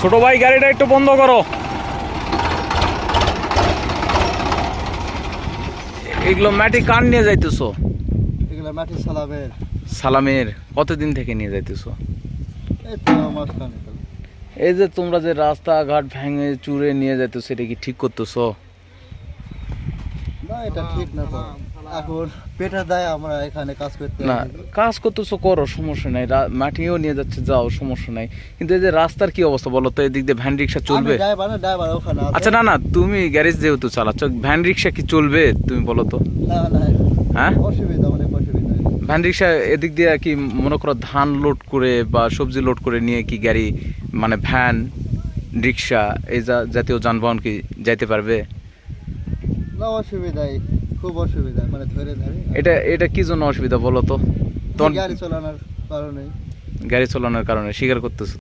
ছোট ভাই গাড়িটা একটু বন্ধ করো। এগুলো মাটি কান নিয়ে যাইতেছো? এগুলো মাটি সালামের। সালামের। কতদিন থেকে নিয়ে যাইতেছো? এই যে তোমরা যে রাস্তাঘাট ভেঙে চুরে নিয়ে যাইতেছো সেটা কি ঠিক করতেছো? এটা ঠিক না তো। এখন পেটের দায় আমরা এখানে কাজ করতে না কাজ করতেছো করো সমস্যা নাই। মাটিও নিয়ে যাচ্ছে যাও সমস্যা নাই। কিন্তু এই যে রাস্তার কি অবস্থা বলো তো? এদিক দিয়ে ভ্যান রিক্সা চলবে? ড্রাইভার না ড্রাইভার ওখানে আচ্ছা না না তুমি গ্যারেজ যেহেতু চালাচ্ছ ভ্যান রিক্সা কি চলবে তুমি বলো তো? না না হ্যাঁ? অসুবিধা অনেক অসুবিধা। ভ্যান রিক্সা এদিক দিয়ে কি মনে করো ধান লোড করে বা সবজি লোড করে নিয়ে কি গাড়ি মানে ভ্যান রিক্সা এই জাতীয় যানবাহন কি যাইতে পারবে? না অসুবিধাই খুব অসুবিধা মানে ধরে ধরে। এটা এটা কি জন্য অসুবিধা বলো তো? গাড়ি চালানোর কারণে গাড়ি চালানোর কারণে স্বীকার করতেছো।